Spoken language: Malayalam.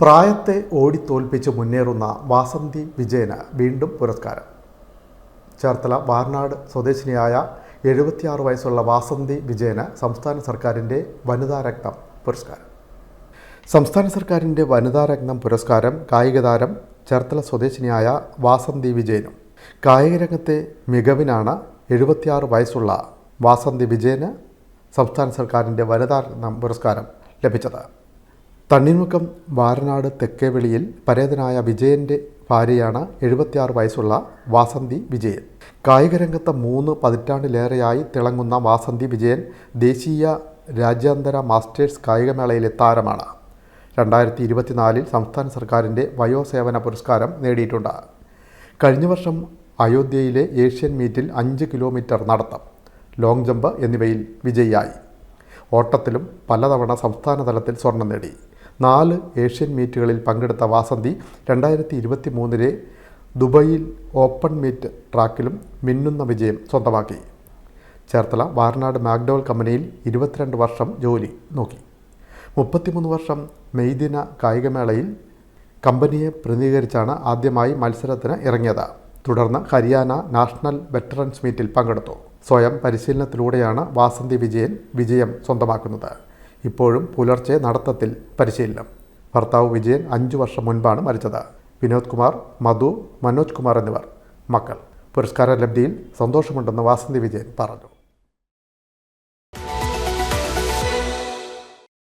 പ്രായത്തെ ഓടിത്തോൽപ്പിച്ച് മുന്നേറുന്ന വാസന്തി വിജയന് വീണ്ടും പുരസ്കാരം. ചേർത്തല വാർനാട് സ്വദേശിനിയായ എഴുപത്തിയാറ് വയസ്സുള്ള വാസന്തി വിജയന് സംസ്ഥാന സർക്കാരിന്റെ വനിതാ രക്തം പുരസ്കാരം. സംസ്ഥാന സർക്കാരിന്റെ വനിതാ രക്തം പുരസ്കാരം കായിക താരം ചേർത്തല സ്വദേശിനിയായ വാസന്തി വിജയനും. കായികരംഗത്തെ മികവിനാണ് എഴുപത്തിയാറ് വയസ്സുള്ള വാസന്തി വിജയന് സംസ്ഥാന സർക്കാരിന്റെ വനിതാ രത്നം പുരസ്കാരം ലഭിച്ചത്. തണ്ണീർമുക്കം വാരനാട് തെക്കേവെളിയിൽ പരേതനായ വിജയന്റെ ഭാര്യയാണ് എഴുപത്തിയാറ് വയസ്സുള്ള വാസന്തി വിജയൻ. കായികരംഗത്ത് മൂന്ന് പതിറ്റാണ്ടിലേറെയായി തിളങ്ങുന്ന വാസന്തി വിജയൻ ദേശീയ രാജ്യാന്തര മാസ്റ്റേഴ്സ് കായികമേളയിലെ താരമാണ്. രണ്ടായിരത്തി ഇരുപത്തിനാലിൽ സംസ്ഥാന സർക്കാരിന്റെ വയോസേവന പുരസ്കാരം നേടിയിട്ടുണ്ട്. കഴിഞ്ഞ വർഷം അയോധ്യയിലെ ഏഷ്യൻ മീറ്റിൽ അഞ്ച് കിലോമീറ്റർ നടത്തം ലോങ് ജമ്പ് എന്നിവയിൽ വിജയിയായി. ഓട്ടത്തിലും പലതവണ സംസ്ഥാന തലത്തിൽ സ്വർണം നേടി. നാല് ഏഷ്യൻ മീറ്റുകളിൽ പങ്കെടുത്ത വാസന്തി രണ്ടായിരത്തി ഇരുപത്തി മൂന്നിലെ ദുബൈയിൽ ഓപ്പൺ മീറ്റ് ട്രാക്കിലും മിന്നുന്ന വിജയം സ്വന്തമാക്കി. ചേർത്തല വാർനാട് മാക്ഡോൾ കമ്പനിയിൽ ഇരുപത്തിരണ്ട് വർഷം ജോലി നോക്കി. മുപ്പത്തിമൂന്ന് വർഷം മെയ്ദിന കായികമേളയിൽ കമ്പനിയെ പ്രതിനിധീകരിച്ചാണ് ആദ്യമായി മത്സരത്തിന് ഇറങ്ങിയത്. തുടർന്ന് ഹരിയാന നാഷണൽ വെറ്ററൻസ് മീറ്റിൽ പങ്കെടുത്തു. സ്വയം പരിശീലനത്തിലൂടെയാണ് വാസന്തി വിജയൻ വിജയം സ്വന്തമാക്കുന്നത്. ഇപ്പോഴും പുലർച്ചെ നടത്തത്തിൽ പരിശീലനം. ഭർത്താവ് വിജയൻ അഞ്ചു വർഷം മുൻപാണ് മരിച്ചത്. വിനോദ് കുമാർ മധു മനോജ് കുമാർ എന്നിവർ. മക്കൾ. പുരസ്കാര ലബ്ധിയിൽ സന്തോഷമുണ്ടെന്ന് വാസന്തി വിജയൻ പറഞ്ഞു.